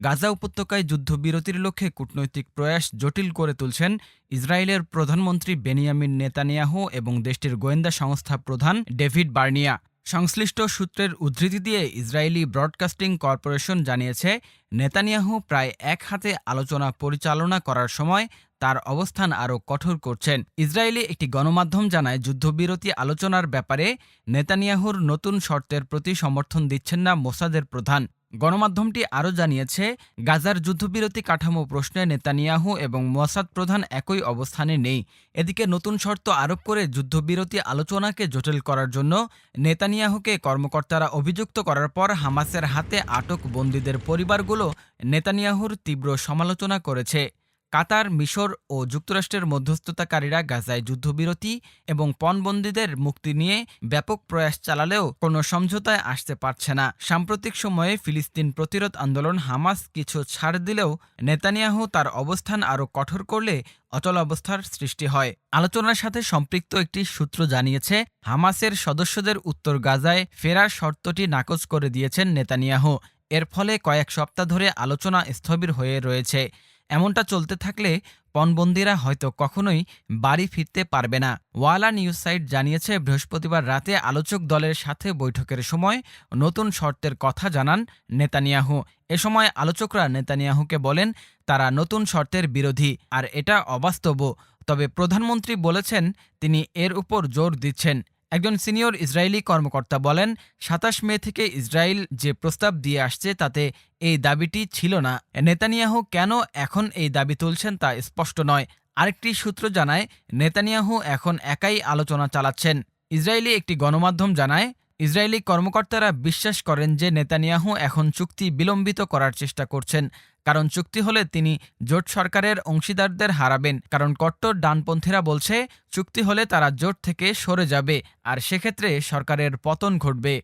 গাজা উপত্যকায় যুদ্ধবিরতির লক্ষ্যে কূটনৈতিক প্রয়াস জটিল করে তুলছেন ইসরায়েলের প্রধানমন্ত্রী বেনিয়ামিন নেতানিয়াহু এবং দেশটির গোয়েন্দা সংস্থা প্রধান ডেভিড বার্নিয়া। সংশ্লিষ্ট সূত্রের উদ্ধৃতি দিয়ে ইসরায়েলি ব্রডকাস্টিং কর্পোরেশন জানিয়েছে, নেতানিয়াহু প্রায় এক হাতে আলোচনা পরিচালনা করার সময় তার অবস্থান আরও কঠোর করছেন। ইসরায়েলি একটি গণমাধ্যম জানায়, যুদ্ধবিরতি আলোচনার ব্যাপারে নেতানিয়াহুর নতুন শর্তের প্রতি সমর্থন দিচ্ছেন না মোসাদের প্রধান। গণমাধ্যমটি আরও জানিয়েছে, গাজার যুদ্ধবিরতি কাঠামো প্রশ্নে নেতানিয়াহু এবং মোসাদ প্রধান একই অবস্থানে নেই। এদিকে নতুন শর্ত আরোপ করে যুদ্ধবিরতি আলোচনাকে জটিল করার জন্য নেতানিয়াহুকে কর্মকর্তারা অভিযুক্ত করার পর হামাসের হাতে আটক বন্দীদের পরিবারগুলো নেতানিয়াহুর তীব্র সমালোচনা করেছে। কাতার, মিশর ও যুক্তরাষ্ট্রের মধ্যস্থতাকারীরা গাজায় যুদ্ধবিরতি এবং পণবন্দীদের মুক্তি নিয়ে ব্যাপক প্রয়াস চালালেও কোনো সমঝোতায় আসতে পারছে না। সাম্প্রতিক সময়ে ফিলিস্তিন প্রতিরোধ আন্দোলন হামাস কিছু ছাড় দিলেও নেতানিয়াহু তার অবস্থান আরও কঠোর করলে অচলাবস্থার সৃষ্টি হয়। আলোচনার সাথে সম্পৃক্ত একটি সূত্র জানিয়েছে, হামাসের সদস্যদের উত্তর গাজায় ফেরার শর্তটি নাকচ করে দিয়েছেন নেতানিয়াহু। এর ফলে কয়েক সপ্তাহ ধরে আলোচনা স্থবির হয়ে রয়েছে। এমনটা চলতে থাকলে পণবন্দিরা হয়তো কখনোই বাড়ি ফিরতে পারবে না। ওয়ালা নিউজ সাইট জানিয়েছে, বৃহস্পতিবার রাতে আলোচক দলের সাথে বৈঠকের সময় নতুন শর্তের কথা জানান নেতানিয়াহু। এ সময় আলোচকরা নেতানিয়াহুকে বলেন, তারা নতুন শর্তের বিরোধী, আর এটা অবাস্তব তবে প্রধানমন্ত্রী বলেছেন, তিনি এর উপর জোর দিচ্ছেন। একজন সিনিয়র ইসরায়েলি কর্মকর্তা বলেন, সাতাশ মে থেকে ইসরায়েল যে প্রস্তাব দিয়ে আসছে তাতে এই দাবিটি ছিল না। নেতানিয়াহু কেন এখন এই দাবি তুলছেন তা স্পষ্ট নয়। আরেকটি সূত্র জানায়, নেতানিয়াহু এখন একাই আলোচনা চালাচ্ছেন। ইসরায়েলি একটি গণমাধ্যম জানায় ইসরায়েলি কর্মকর্তারা বিশ্বাস করেন যে নেতানিয়াহু এখন চুক্তি বিলম্বিত করার চেষ্টা করছেন, কারণ চুক্তি হলে তিনি জোট সরকারের অংশীদারদের হারাবেন। কারণ কট্টর ডানপন্থীরা বলছে, চুক্তি হলে তারা জোট থেকে সরে যাবে, আর সেক্ষেত্রে সরকারের পতন ঘটবে।